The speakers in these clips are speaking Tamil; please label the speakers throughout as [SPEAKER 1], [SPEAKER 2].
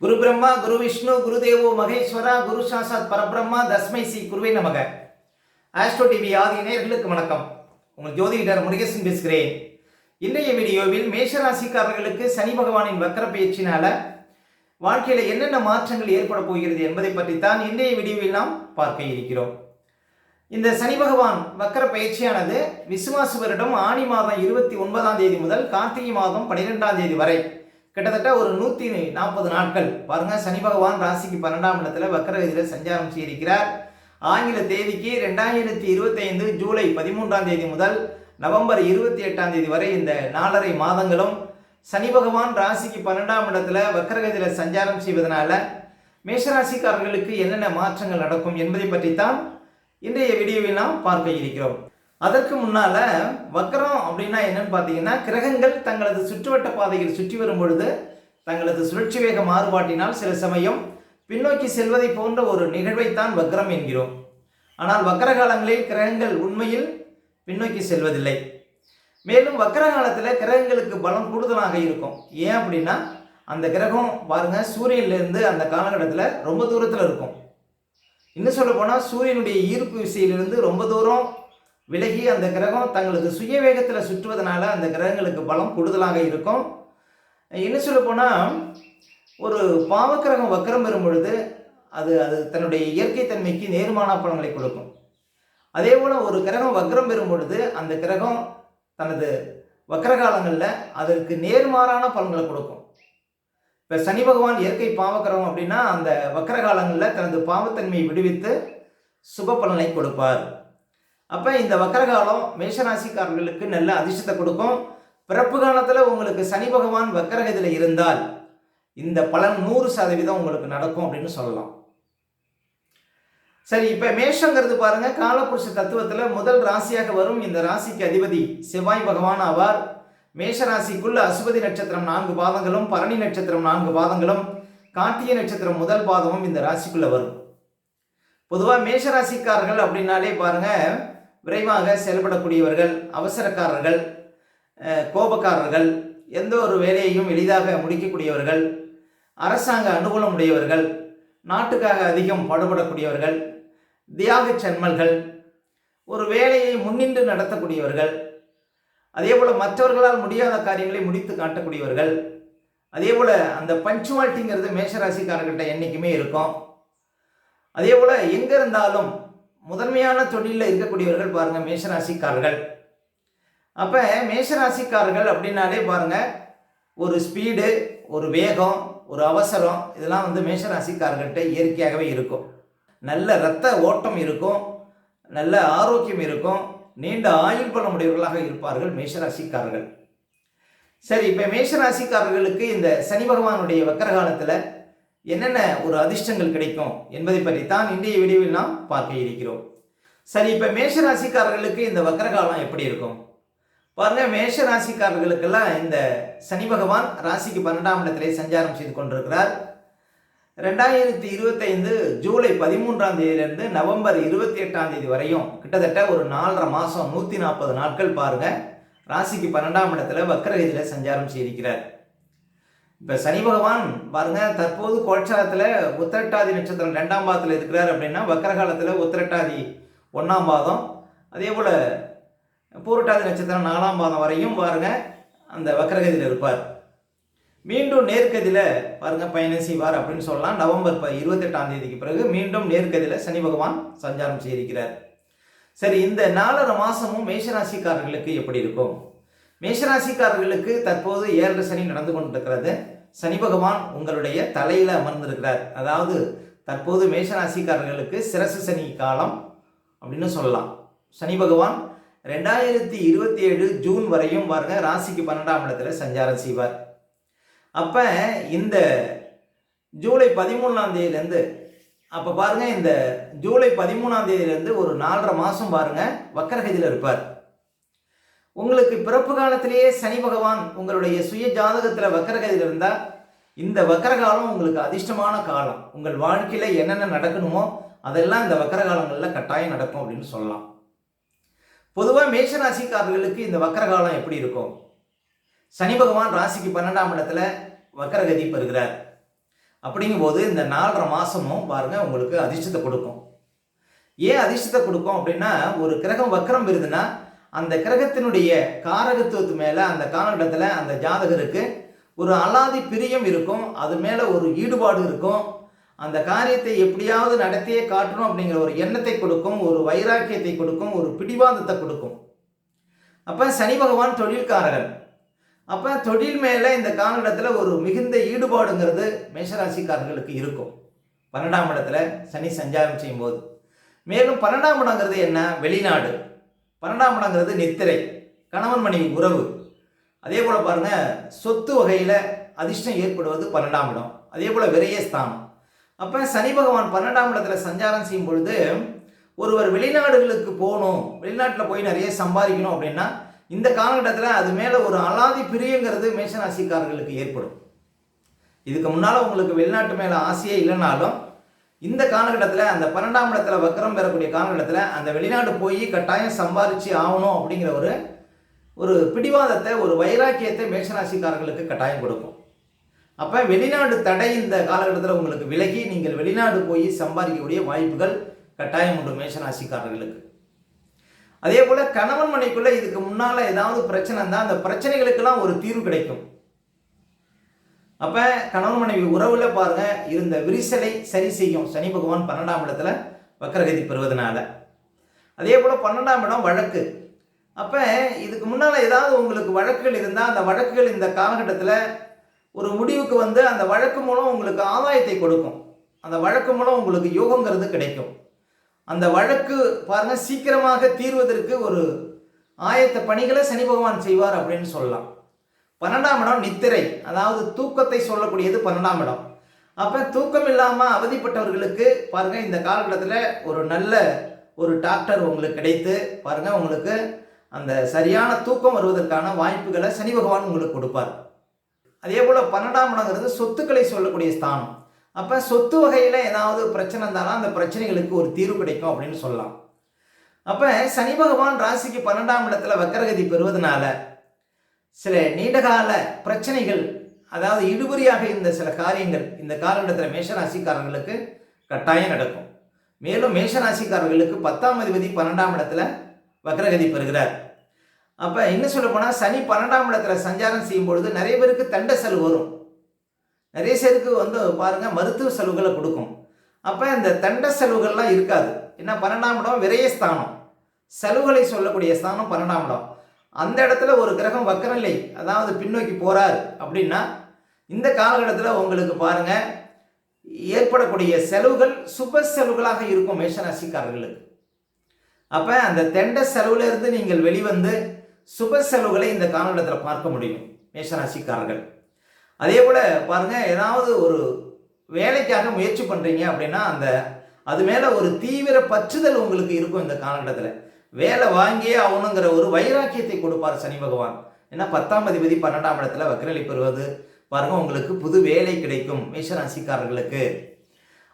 [SPEAKER 1] குரு பிரம்மா குரு விஷ்ணு குரு தேவோ மகேஸ்வரா குரு சாசாத் பரபிரம்மா தஸ்மை சி குருவே நமக. ஆஸ்ட்ரோ டிவி ஆதி நேர்களுக்கு வணக்கம். உங்கள் ஜோதிடர் முருகேசன் பேசுகிறேன். இன்றைய வீடியோவில் மேஷராசிக்காரர்களுக்கு சனி பகவானின் வக்கர பயிற்சினால வாழ்க்கையில என்னென்ன மாற்றங்கள் ஏற்பட போகிறது என்பதை பற்றித்தான் இன்றைய வீடியோவில் நாம் பார்க்க இருக்கிறோம். இந்த சனி பகவான் வக்கர பயிற்சியானது விசுவாசு வருடம் ஆணி மாதம் இருபத்தி ஒன்பதாம் தேதி முதல் கார்த்திகை மாதம் பனிரெண்டாம் தேதி வரை கிட்டத்தட்ட ஒரு நூற்றி நாற்பது நாட்கள். பாருங்க சனி பகவான் ராசிக்கு பன்னெண்டாம் இடத்துல வக்கரகதியில் சஞ்சாரம் செய்திருக்கிறார். ஆங்கில தேதிக்கு ரெண்டாயிரத்தி இருபத்தைந்து ஜூலை பதிமூன்றாம் தேதி முதல் நவம்பர் இருபத்தி எட்டாம் தேதி வரை இந்த நாலரை மாதங்களும் சனி பகவான் ராசிக்கு பன்னெண்டாம் இடத்துல வக்கரகதியில் சஞ்சாரம் செய்வதனால மேஷராசிக்காரர்களுக்கு என்னென்ன மாற்றங்கள் நடக்கும் என்பதை பற்றித்தான் இன்றைய வீடியோவில் நாம் பார்க்க இருக்கிறோம். அதற்கு முன்னால வக்கரம் அப்படின்னா என்னன்னு பார்த்தீங்கன்னா கிரகங்கள் தங்களது சுற்றுவட்ட பாதையில் சுற்றி வரும் பொழுது தங்களது சுழற்சி வேக மாறுபாட்டினால் சில சமயம் பின்னோக்கி செல்வதை போன்ற ஒரு நிகழ்வைத்தான் வக்கரம் என்கிறோம். ஆனால் வக்கர காலங்களில் கிரகங்கள் உண்மையில் பின்னோக்கி செல்வதில்லை. மேலும் வக்கர காலத்தில் கிரகங்களுக்கு பலம் கூடுதலாக இருக்கும். ஏன் அப்படின்னா அந்த கிரகம் பாருங்க சூரியன்லேருந்து அந்த காலகட்டத்தில் ரொம்ப தூரத்தில் இருக்கும். இன்னும் சொல்ல போனால் சூரியனுடைய ஈர்ப்பு விசையிலிருந்து ரொம்ப தூரம் விலகி அந்த கிரகம் தங்களுக்கு சுய வேகத்தில் சுற்றுவதனால அந்த கிரகங்களுக்கு பலம் கூடுதலாக இருக்கும். இன்னும் சொல்ல போனால் ஒரு பாவக்கிரகம் வக்கரம் பெறும் பொழுது அது அது தன்னுடைய இயற்கை தன்மைக்கு நேர்மான பலன்களை கொடுக்கும். அதே போல் ஒரு கிரகம் வக்கரம் பெறும் பொழுது அந்த கிரகம் தனது வக்கர காலங்களில் அதற்கு நேர்மாறான பலன்களை கொடுக்கும். இப்போ சனி பகவான் இயற்கை பாவக்கிரகம் அப்படின்னா அந்த வக்கர காலங்களில் தனது பாவத்தன்மையை விடுவித்து சுப பலனை கொடுப்பார். அப்போ இந்த வக்கரகாலம் மேஷராசிக்காரர்களுக்கு நல்ல அதிர்ஷ்டத்தை கொடுக்கும். பிறப்பு காலத்தில் உங்களுக்கு சனி பகவான் வக்கரகத்தில் இருந்தால் இந்த பலன் நூறு சதவீதம் உங்களுக்கு நடக்கும் அப்படின்னு சொல்லலாம். சரி இப்போ மேஷங்கிறது பாருங்க காலபுருஷ தத்துவத்தில் முதல் ராசியாக வரும் இந்த ராசிக்கு அதிபதி செவ்வாய் பகவான் ஆவார். மேஷ ராசிக்குள்ள அசுபதி நட்சத்திரம் நான்கு பாதங்களும் பரணி நட்சத்திரம் நான்கு பாதங்களும் கார்த்திகை நட்சத்திரம் முதல் பாதமும் இந்த ராசிக்குள்ள வரும். பொதுவாக மேஷராசிக்காரர்கள் அப்படின்னாலே பாருங்கள் விரைவாக செயல்படக்கூடியவர்கள் அவசரக்காரர்கள் கோபக்காரர்கள் எந்த ஒரு வேலையையும் எளிதாக முடிக்கக்கூடியவர்கள் அரசாங்க அனுகூலம் உடையவர்கள் நாட்டுக்காக அதிகம் பாடுபடக்கூடியவர்கள் தியாக சன்மல்கள் ஒரு வேலையை முன்னின்று நடத்தக்கூடியவர்கள் அதே போல் மற்றவர்களால் முடியாத காரியங்களை முடித்து காட்டக்கூடியவர்கள் அதே போல் அந்த பஞ்சுவாலிட்டிங்கிறது மேஷராசிக்காரர்கிட்ட என்றைக்குமே இருக்கும். அதே போல் எங்கே இருந்தாலும் முதன்மையான தொழிலில் இருக்கக்கூடியவர்கள் பாருங்கள் மேஷராசிக்காரர்கள். அப்போ மேஷராசிக்காரர்கள் அப்படின்னாலே பாருங்கள் ஒரு ஸ்பீடு ஒரு வேகம் ஒரு அவசரம் இதெல்லாம் வந்து மேஷராசிக்காரர்கள்ட்ட இயற்கையாகவே இருக்கும். நல்ல இரத்த ஓட்டம் இருக்கும் நல்ல ஆரோக்கியம் இருக்கும் நீண்ட ஆயுள் பலம் உடையவர்களாக இருப்பார்கள் மேஷராசிக்காரர்கள். சரி இப்போ மேஷராசிக்காரர்களுக்கு இந்த சனி பகவானுடைய வக்கரகாலத்தில் என்னென்ன ஒரு அதிர்ஷ்டங்கள் கிடைக்கும் என்பதை பற்றித்தான் இன்றைய வீடியோவில் நாம் பார்க்க இருக்கிறோம். சரி இப்போ மேஷராசிக்காரர்களுக்கு இந்த வக்கரகாலம் எப்படி இருக்கும்? பாருங்க மேஷ ராசிக்காரர்களுக்கெல்லாம் இந்த சனி பகவான் ராசிக்கு பன்னெண்டாம் இடத்திலே சஞ்சாரம் செய்து கொண்டிருக்கிறார். ரெண்டாயிரத்தி இருபத்தைந்து ஜூலை பதிமூன்றாம் தேதியிலிருந்து நவம்பர் இருபத்தி எட்டாம் தேதி வரையும் கிட்டத்தட்ட ஒரு நாலரை மாதம் நூற்றி நாற்பது நாட்கள் பாருங்க ராசிக்கு பன்னெண்டாம் இடத்துல வக்கரகதியில் சஞ்சாரம் செய்திருக்கிறார். இப்போ சனி பகவான் பாருங்க தற்போது கோட்சாரத்தில் உத்திரட்டாதி நட்சத்திரம் ரெண்டாம் பாதத்தில் இருக்கிறார் அப்படின்னா வக்கரகாலத்தில் உத்திரட்டாதி ஒன்றாம் பாதம். அதே போல் பூரட்டாதி நட்சத்திரம் நாலாம் பாதம் வரையும் பாருங்க அந்த வக்கரகதியில் இருப்பார். மீண்டும் நேர்கதியில் பாருங்க பயணம் செய்வார் அப்படின்னு சொல்லலாம். நவம்பர் ப இருபத்தெட்டாம் தேதிக்கு பிறகு மீண்டும் நேர்கதியில் சனி பகவான் சஞ்சாரம் செய்திருக்கிறார். சரி இந்த நாலரை மாதமும் மேஷராசிக்காரர்களுக்கு எப்படி இருக்கும்? மேஷராசிக்காரர்களுக்கு தற்போது ஏழு சனி நடந்து கொண்டிருக்கிறது. சனி பகவான் உங்களுடைய தலையில் அமர்ந்திருக்கிறார். அதாவது தற்போது மேஷராசிக்காரர்களுக்கு சிரசு சனி காலம் அப்படின்னு சொல்லலாம். சனி பகவான் ரெண்டாயிரத்தி இருபத்தி ஏழு ஜூன் வரையும் பாருங்க ராசிக்கு பன்னெண்டாம் இடத்துல சஞ்சாரம் செய்வார். அப்போ இந்த ஜூலை பதிமூணாம் தேதியிலேருந்து அப்போ பாருங்க இந்த ஜூலை பதிமூணாம் தேதியிலேருந்து ஒரு நாலரை மாதம் பாருங்க வக்கரகதியில் இருப்பார். உங்களுக்கு பிறப்பு காலத்திலேயே சனி பகவான் உங்களுடைய சுய ஜாதகத்தில் வக்கரகதியில் இருந்தால் இந்த வக்கரகாலம் உங்களுக்கு அதிர்ஷ்டமான காலம். உங்கள் வாழ்க்கையில் என்னென்ன நடக்கணுமோ அதெல்லாம் இந்த வக்கரகாலங்களில் கட்டாயம் நடக்கும் அப்படின்னு சொல்லலாம். பொதுவாக மேஷராசிக்காரர்களுக்கு இந்த வக்கரகாலம் எப்படி இருக்கும்? சனி பகவான் ராசிக்கு பன்னெண்டாம் இடத்துல வக்கரகதி பெறுகிறார். அப்படிங்கும்போது இந்த நாலரை மாதமும் பாருங்கள் உங்களுக்கு அதிர்ஷ்டத்தை கொடுக்கும். ஏன் அதிர்ஷ்டத்தை கொடுக்கும் அப்படின்னா ஒரு கிரகம் வக்கரம் வருதுன்னா அந்த கிரகத்தினுடைய காரகத்துவத்து மேலே அந்த காலகட்டத்தில் அந்த ஜாதகருக்கு ஒரு அலாதி பிரியம் இருக்கும். அது மேலே ஒரு ஈடுபாடு இருக்கும். அந்த காரியத்தை எப்படியாவது நடத்தியே காட்டணும் அப்படிங்கிற ஒரு எண்ணத்தை கொடுக்கும். ஒரு வைராக்கியத்தை கொடுக்கும். ஒரு பிடிவாதத்தை கொடுக்கும். அப்போ சனி பகவான் தொழில்காரகன். அப்போ தொழில் மேலே இந்த காலகட்டத்தில் ஒரு மிகுந்த ஈடுபாடுங்கிறது மேஷராசிக்காரர்களுக்கு இருக்கும். பன்னெண்டாம் இடத்துல சனி சஞ்சாரம் செய்யும்போது. மேலும் பன்னெண்டாம் இடங்கிறது என்ன? வெளிநாடு. பன்னெண்டாம் இடங்கிறது நித்திரை கணவன் மனைவி உறவு. அதே போல் பாருங்கள் சொத்து வகையில் அதிர்ஷ்டம் ஏற்படுவது பன்னெண்டாம் இடம். அதே போல் விரைய ஸ்தானம். அப்போ சனி பகவான் பன்னெண்டாம் இடத்துல சஞ்சாரம் செய்யும் பொழுது ஒருவர் வெளிநாடுகளுக்கு போகணும் வெளிநாட்டில் போய் நிறைய சம்பாதிக்கணும் அப்படின்னா இந்த காலகட்டத்தில் அது மேலே ஒரு அலாதி பிரியங்கிறது மேஷராசிக்காரர்களுக்கு ஏற்படும். இதுக்கு முன்னால் உங்களுக்கு வெளிநாட்டு மேலே ஆசையே இல்லைனாலும் இந்த காலகட்டத்தில் அந்த பன்னெண்டாம் இடத்துல வக்கரம் பெறக்கூடிய காலகட்டத்தில் அந்த வெளிநாடு போய் கட்டாயம் சம்பாதிச்சு ஆகணும் அப்படிங்கிற ஒரு ஒரு பிடிவாதத்தை ஒரு வைராக்கியத்தை மேஷராசிக்காரர்களுக்கு கட்டாயம் கொடுக்கும். அப்போ வெளிநாடு தடை இந்த காலகட்டத்தில் உங்களுக்கு விலகி நீங்கள் வெளிநாடு போய் சம்பாதிக்கக்கூடிய வாய்ப்புகள் கட்டாயம் உண்டு மேஷராசிக்காரர்களுக்கு. அதே போல் கணவன் மனைக்குள்ளே இதுக்கு முன்னால் ஏதாவது பிரச்சனை இருந்தால் அந்த பிரச்சனைகளுக்கெல்லாம் ஒரு தீர்வு கிடைக்கும். அப்போ கணவன் மனைவி உறவில் பாருங்க இருந்த விரிசலை சரி செய்யும். சனி பகவான் பன்னெண்டாம் இடத்துல வக்கரகதி பெறுவதனால. அதே போல் பன்னெண்டாம் இடம் வழக்கு. அப்போ இதுக்கு முன்னால் ஏதாவது உங்களுக்கு வழக்குகள் இருந்தால் அந்த வழக்குகள் இந்த காலகட்டத்தில் ஒரு முடிவுக்கு வந்து அந்த வழக்கு மூலம் உங்களுக்கு ஆதாயத்தை கொடுக்கும். அந்த வழக்கு மூலம் உங்களுக்கு யோகங்கிறது கிடைக்கும். அந்த வழக்கு பாருங்கள் சீக்கிரமாக தீர்வதற்கு ஒரு ஆயத்த பணிகளை சனி பகவான் செய்வார் அப்படின்னு சொல்லலாம். பன்னெண்டாம் இடம் நித்திரை. அதாவது தூக்கத்தை சொல்லக்கூடியது பன்னெண்டாம் இடம். அப்போ தூக்கம் இல்லாமல் அவதிப்பட்டவர்களுக்கு பாருங்கள் இந்த காலகட்டத்தில் ஒரு நல்ல ஒரு டாக்டர் உங்களுக்கு கிடைத்து பாருங்கள் உங்களுக்கு அந்த சரியான தூக்கம் வருவதற்கான வாய்ப்புகளை சனி பகவான் உங்களுக்கு கொடுப்பார். அதே போல் பன்னெண்டாம் இடங்கிறது சொத்துக்களை சொல்லக்கூடிய ஸ்தானம். அப்போ சொத்து வகையில் ஏதாவது பிரச்சனை இருந்தாலும் அந்த பிரச்சனைகளுக்கு ஒரு தீர்வு கிடைக்கும் அப்படின்னு சொல்லலாம். அப்போ சனி பகவான் ராசிக்கு பன்னெண்டாம் இடத்துல வக்கரகதி பெறுவதனால சில நீண்டகால பிரச்சனைகள் அதாவது இழுபறியாக இருந்த சில காரியங்கள் இந்த காலகட்டத்தில் மேஷராசிக்காரர்களுக்கு கட்டாயம் நடக்கும். மேலும் மேஷராசிக்காரர்களுக்கு பத்தாம் அதிபதி பன்னெண்டாம் இடத்துல வக்ரகதி பெறுகிறார். அப்போ என்ன சொல்ல போனால் சனி பன்னெண்டாம் இடத்துல சஞ்சாரம் செய்யும் பொழுது நிறைய பேருக்கு தண்ட செலவு வரும். நிறைய பேருக்கு வந்து பாருங்கள் மருத்துவ செலவுகளை கொடுக்கும். அப்போ இந்த தண்ட செலவுகள்லாம் இருக்காது. ஏன்னா பன்னெண்டாம் இடம் விரயஸ்தானம். செலவுகளை சொல்லக்கூடிய ஸ்தானம் பன்னெண்டாம் இடம். அந்த இடத்துல ஒரு கிரகம் வக்கரநிலை அதாவது பின்னோக்கி போகிறார் அப்படின்னா இந்த காலகட்டத்தில் உங்களுக்கு பாருங்கள் ஏற்படக்கூடிய செலவுகள் சுப செலவுகளாக இருக்கும் மேஷராசிக்காரர்களுக்கு. அப்போ அந்த தெண்ட செலவுலேருந்து நீங்கள் வெளிவந்து சுப செலவுகளை இந்த காலகட்டத்தில் பார்க்க முடியும் மேஷராசிக்காரர்கள். அதே போல் பாருங்கள் ஏதாவது ஒரு வேலைக்காக முயற்சி பண்ணுறீங்க அப்படின்னா அந்த அது மேலே ஒரு தீவிர பற்றுதல் உங்களுக்கு இருக்கும் இந்த காலகட்டத்தில். வேலை வாங்கியே ஆகணுங்கிற ஒரு வைராக்கியத்தை கொடுப்பார் சனி பகவான். ஏன்னா பத்தாம் அதிபதி பன்னெண்டாம் இடத்துல வக்ரலி பெறுவது பாருங்க உங்களுக்கு புது வேலை கிடைக்கும் மேஷராசிக்காரர்களுக்கு.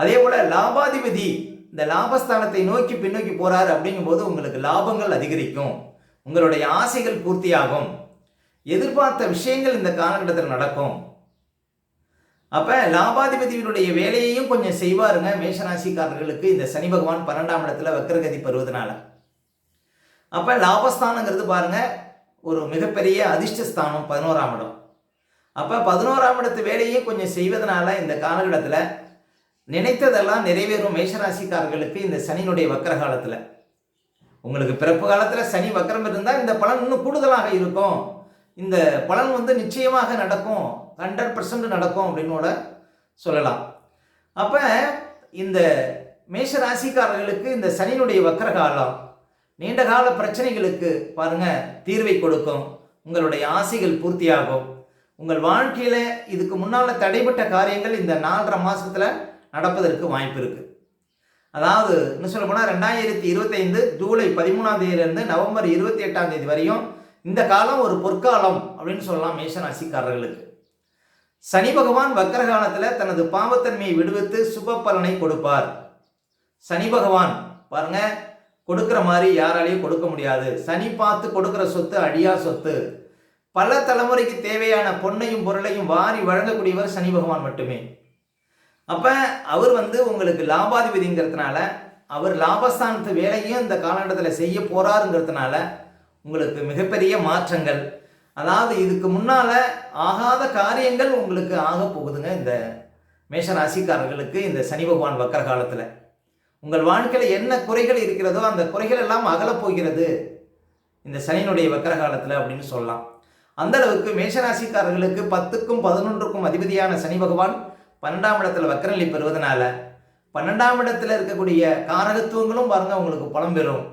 [SPEAKER 1] அதே போல் லாபாதிபதி இந்த லாபஸ்தானத்தை நோக்கி பின்னோக்கி போறாரு அப்படிங்கும்போது உங்களுக்கு லாபங்கள் அதிகரிக்கும். உங்களுடைய ஆசைகள் பூர்த்தியாகும். எதிர்பார்த்த விஷயங்கள் இந்த காலகட்டத்தில் நடக்கும். அப்போ லாபாதிபதியினுடைய வேலையையும் கொஞ்சம் செய்வாருங்க மேஷராசிக்காரர்களுக்கு இந்த சனி பகவான் பன்னெண்டாம் இடத்துல வக்கரகதி பெறுவதனால. அப்போ லாபஸ்தானங்கிறது பாருங்க ஒரு மிகப்பெரிய அதிர்ஷ்டஸ்தானம் பதினோராம் இடம். அப்போ பதினோராம் இடத்து வேலையே கொஞ்சம் செய்வதனால இந்த காலகட்டத்தில் நினைத்ததெல்லாம் நிறைவேறும் மேஷராசிக்காரர்களுக்கு இந்த சனியினுடைய வக்கர காலத்தில் உங்களுக்கு பிறப்பு காலத்தில் சனி வக்கரம் இருந்தால் இந்த பலன் இன்னும் கூடுதலாக இருக்கும். இந்த பலன் வந்து நிச்சயமாக நடக்கும். ஹண்ட்ரட் பர்சன்ட் நடக்கும் அப்படின்னு கூட சொல்லலாம். அப்போ இந்த மேஷ ராசிக்காரர்களுக்கு இந்த சனியினுடைய வக்கர காலம் நீண்ட கால பிரச்சனைகளுக்கு பாருங்க தீர்வை கொடுக்கும். உங்களுடைய ஆசைகள் பூர்த்தியாகும். உங்கள் வாழ்க்கையில் இதுக்கு முன்னால் தடைப்பட்ட காரியங்கள் இந்த நாலரை மாதத்தில் நடப்பதற்கு வாய்ப்பு இருக்குது அதாவது இன்னும் சொல்ல போனால் ரெண்டாயிரத்தி இருபத்தைந்து ஜூலை பதிமூணாம் தேதியிலிருந்து நவம்பர் இருபத்தி எட்டாம் தேதி வரையும் இந்த காலம் ஒரு பொற்காலம் அப்படின்னு சொல்லலாம் மேஷராசிக்காரர்களுக்கு சனி பகவான் வக்கர காலத்தில் தனது பாவத்தன்மையை விடுவித்து சுப பலனை கொடுப்பார். சனி பகவான் பாருங்க கொடுக்குற மாதிரி யாராலையும் கொடுக்க முடியாது. சனி பார்த்து கொடுக்குற சொத்து அழியா சொத்து. பல தலைமுறைக்கு தேவையான பொன்னையும் பொருளையும் வாரி வழங்கக்கூடியவர் சனி பகவான் மட்டுமே. அப்போ அவர் வந்து உங்களுக்கு லாபாதிபதிங்கிறதுனால அவர் லாபஸ்தானத்து வேலையும் இந்த காலகட்டத்தில் செய்ய போறாருங்கிறதுனால உங்களுக்கு மிகப்பெரிய மாற்றங்கள். அதாவது இதுக்கு முன்னால் ஆகாத காரியங்கள் உங்களுக்கு ஆக போகுதுங்க இந்த மேஷராசிக்காரர்களுக்கு இந்த சனி பகவான் வக்கர காலத்தில். உங்கள் வாழ்க்கையில் என்ன குறைகள் இருக்கிறதோ அந்த குறைகள் எல்லாம் அகலப் போகிறது. இந்த சனியினுடைய வக்கர காலத்தில் அப்படின்னு சொல்லலாம். அந்த அளவுக்கு மேஷராசிக்காரர்களுக்கு பத்துக்கும் பதினொன்றுக்கும் அதிபதியான சனி பகவான் பன்னெண்டாம் இடத்துல வக்கரநிலை பெறுவதனால பன்னெண்டாம் இடத்துல இருக்கக்கூடிய காரகத்துவங்களும் பாருங்க உங்களுக்கு பலம் பெறும்.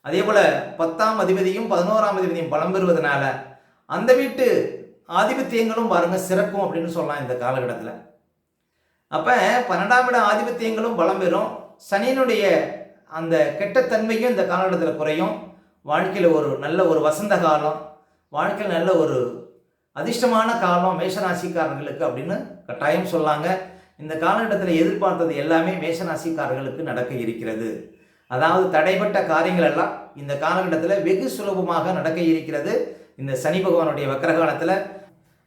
[SPEAKER 1] அதே போல பத்தாம் அதிபதியும் பதினோராம் அதிபதியும் பலம் பெறுவதனால அந்த வீட்டு ஆதிபத்தியங்களும் பாருங்க சிறக்கும் அப்படின்னு சொல்லலாம் இந்த காலகட்டத்தில். அப்போ பன்னெண்டாம் இட ஆதிபத்தியங்களும் பலம் பெறும். சனியினுடைய அந்த கெட்டத்தன்மையும் இந்த காலகட்டத்தில் குறையும். வாழ்க்கையில் ஒரு நல்ல ஒரு வசந்த காலம் வாழ்க்கையில் நல்ல ஒரு அதிர்ஷ்டமான காலம் மேஷராசிக்காரர்களுக்கு அப்படின்னு கட்டாயம் சொல்லாங்க. இந்த காலகட்டத்தில் எதிர்பார்த்தது எல்லாமே மேஷராசிக்காரர்களுக்கு நடக்க இருக்கிறது. அதாவது தடைப்பட்ட காரியங்கள் எல்லாம் இந்த காலகட்டத்தில் வெகு சுலபமாக நடக்க இருக்கிறது. இந்த சனி பகவானுடைய வக்கரகாலத்தில்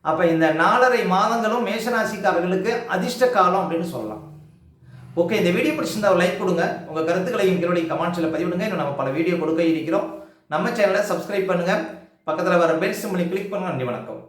[SPEAKER 1] அப்போ இந்த நாலரை மாதங்களும் மேஷராசிக்காரர்களுக்கு அதிர்ஷ்ட காலம் அப்படின்னு சொல்லலாம். ஓகே இந்த வீடியோ பிடிச்சிருந்தா ஒரு லைக் கொடுங்க. உங்கள் கருத்துக்களையும் கீழே கமெண்ட்ஸில் பதிவிடுங்க. இன்னும் நம்ம பல வீடியோ கொடுக்க இருக்கிறோம். நம்ம சேனலை சப்ஸ்கிரைப் பண்ணுங்கள் பக்கத்தில் வர பெல் சிம்பிளை கிளிக் பண்ணுங்க. நன்றி வணக்கம்.